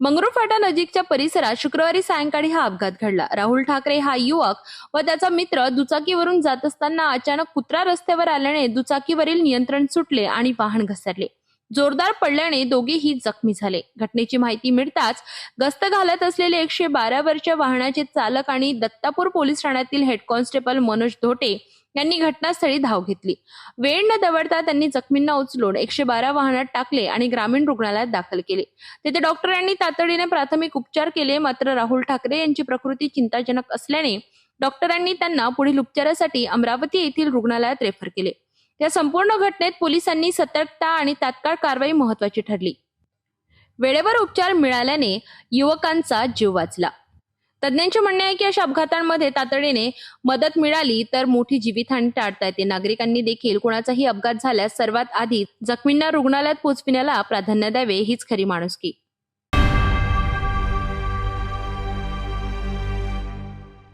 मंगरू फाटा नजीकच्या परिसरात शुक्रवारी सायंकाळी हा अपघात घडला. राहुल ठाकरे हा युवक व त्याचा मित्र दुचाकीवरून जात असताना अचानक कुत्रा रस्त्यावर आल्याने दुचाकीवरील नियंत्रण सुटले आणि वाहन घसरले. जोरदार पडल्याने दोघेही जखमी झाले. घटनेची माहिती मिळताच गस्त घालत असलेले एकशे बारा वाहनाचे चालक आणि दत्तापूर पोलीस ठाण्यातील हेड कॉन्स्टेबल मनोज धोटे यांनी घटनास्थळी धाव घेतली. वेळ न दवडता त्यांनी जखमींना उचलून एकशे बारा वाहनात टाकले आणि ग्रामीण रुग्णालयात दाखल केले. तेथे डॉक्टरांनी तातडीने प्राथमिक उपचार केले मात्र राहुल ठाकरे यांची प्रकृती चिंताजनक असल्याने डॉक्टरांनी त्यांना पुढील उपचारासाठी अमरावती येथील रुग्णालयात रेफर केले. या संपूर्ण घटनेत पोलिसांनी सतर्कता आणि तात्काळ कारवाई महत्वाची ठरली. वेळेवर उपचार मिळाल्याने युवकांचा जीव वाचला. तज्ज्ञांचे म्हणणे आहे की अशा अपघातांमध्ये तातडीने मदत मिळाली तर मोठी जीवितहानी टाळता येते. नागरिकांनी देखील कुणाचाही अपघात झाल्यास सर्वात आधी जखमींना रुग्णालयात पोहोचविण्याला प्राधान्य द्यावे हीच खरी माणुसकी.